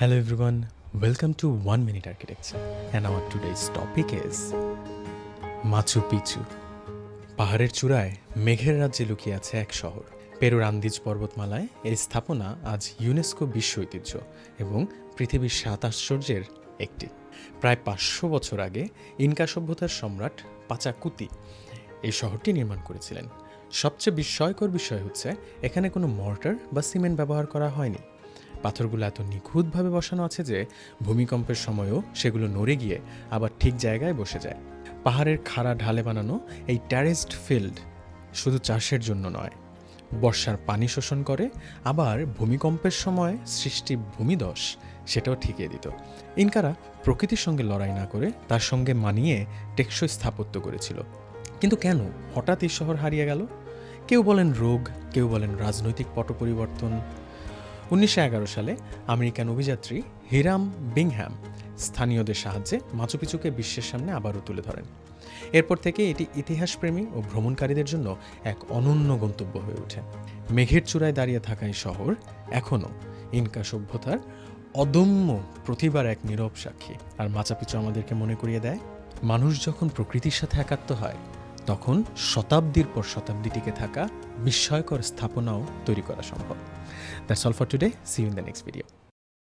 Hello everyone, welcome to 1 Minute Architecture. And our today's topic is Machu Picchu পাহাড়ের চূড়ায় মেঘের রাজ্যে লুকিয়ে আছে এক শহর। পেরুর আন্দিজ পর্বতমালায় এই স্থাপনা আজ ইউনেস্কো বিশ্ব ঐতিহ্য এবং পৃথিবীর সাত আশ্চর্যের একটি। প্রায় পাঁচশো বছর আগে ইনকা সভ্যতার সম্রাট পাচাকুতি এই শহরটি নির্মাণ করেছিলেন। সবচেয়ে বিস্ময়কর বিষয় হচ্ছে এখানে কোনো মর্টার বা সিমেন্ট ব্যবহার করা হয়নি। পাথরগুলো এত নিখুঁতভাবে বসানো আছে যে ভূমিকম্পের সময়ও সেগুলো নড়ে গিয়ে আবার ঠিক জায়গায় বসে যায়। পাহাড়ের খাড়া ঢালে বানানো এই ট্যারেসড ফিল্ড শুধু চাষের জন্য নয়, বর্ষার পানি শোষণ করে, আবার ভূমিকম্পের সময় সৃষ্টি ভূমিদশ সেটাও ঠিকিয়ে দিত। ইনকারা প্রকৃতির সঙ্গে লড়াই না করে তার সঙ্গে মানিয়ে টেকসই স্থাপত্য করেছিল। কিন্তু কেন হঠাৎ এই শহর হারিয়ে গেল? কেউ বলেন রোগ, কেউ বলেন রাজনৈতিক পট পরিবর্তন উনিশশো এগারো সালে আমেরিকান অভিযাত্রী হিরাম বিংহ্যাম স্থানীয়দের সাহায্যে মাচুপিচুকে বিশ্বের সামনে আবারও তুলে ধরেন। এরপর থেকে এটি ইতিহাসপ্রেমী ও ভ্রমণকারীদের জন্য এক অনন্য গন্তব্য হয়ে ওঠে। মেঘের চূড়ায় দাঁড়িয়ে থাকা এই শহর এখনও ইনকা সভ্যতার অদম্য প্রতিবার এক নীরব সাক্ষী। আর মাচাপিচু আমাদেরকে মনে করিয়ে দেয়, মানুষ যখন প্রকৃতির সাথে একাত্ম হয় তখন শতাব্দীর পর শতাব্দী টিকে থাকা বিস্ময়কর স্থাপনাও তৈরি করা সম্ভব। That's all for today see in the next video